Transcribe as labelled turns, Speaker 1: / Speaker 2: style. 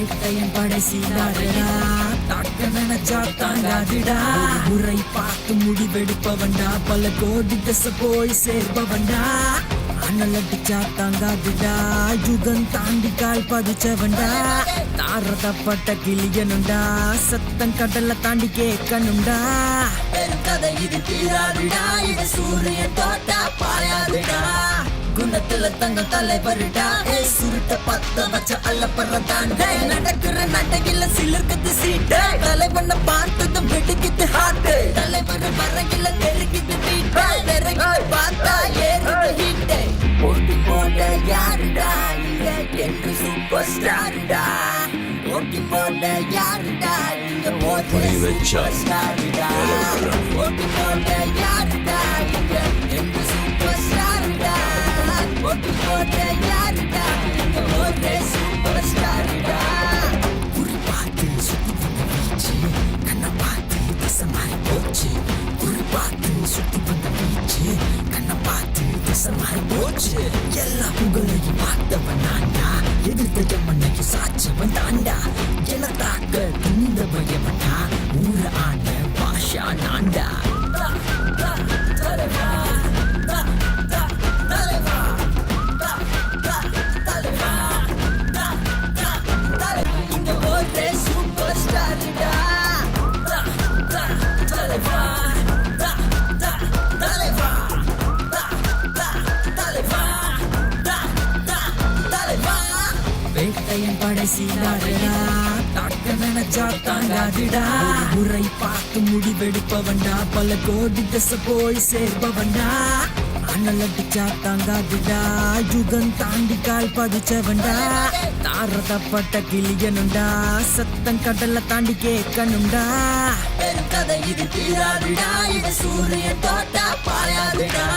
Speaker 1: வேட்டையன் படை தாக்க நினைச்சா தாங்காதுடா. முறை பார்த்து முடிவெடுப்பவன்டா. பல கோடி திசை போய் சேர்ப்பவன்டா அண்ணல் அடிச்சா தாங்காதுடா. யுகம் தாண்டி கால் பதிச்சவன்டா. தாரதப்பட்ட கிளியனுண்டா. சத்தம் கடல்ல தாண்டி கேட்கணும்டா பெருங்கதை இது தீராதுடா. இது சூரிய தோட்டா பாயாதுடா. குணத்துல தங்க தலைவருடா சுருட்ட பத்த வச்ச அல்லப்படுறதாண்டே நடக்கிற நடையில சிலர்க்குது சீட்டு. தலைவனை பார்த்ததும் வெடிக்குது ஹார்ட் தலைவர் வீட்டு நெருங்கி பார்த்தா ஏறுது ஹீட்டு ஓட்டி போட யாருடா? இங்க என்று சூப்பர் ஸ்டாருடா ஓட்டி போட யாருடா? இங்க
Speaker 2: புடி வச்சா.
Speaker 1: ஸ்டாருடா. ஓட்டி போட யாருடா? இங்க என்று சுத்தி வந்த பீச்சு கண்ணை பார்த்து திசை மாறி போச்சு. எல்லா புகழையும் பார்த்தவன் நான்டா எதிர்த்த மண்ணைக்கு சாச்சவன் தாண்டா. என தாக்க துணிந்தவன் எவன்டா ஊர ஆண்ட பாஷா நான்டா பட்டயம் படை தாக்க நினைச்சா தாங்காதுடா. முறை பார்த்து முடிவெடுப்பவன்டா. பல கோடி தசை போய் சேர்ப்பவன்டா அண்ணல் அடிச்சா தாங்காதுடா. யுகம் தாண்டி கால் பதிச்சவன்டா. தாரதப்பட்ட கிளியனுண்டா. சத்தம் கடல்ல தாண்டி கேட்கணும்டா. பெருங்கதை இது தீராதுடா. இது சூரியன் தோட்டா பாயாதுடா.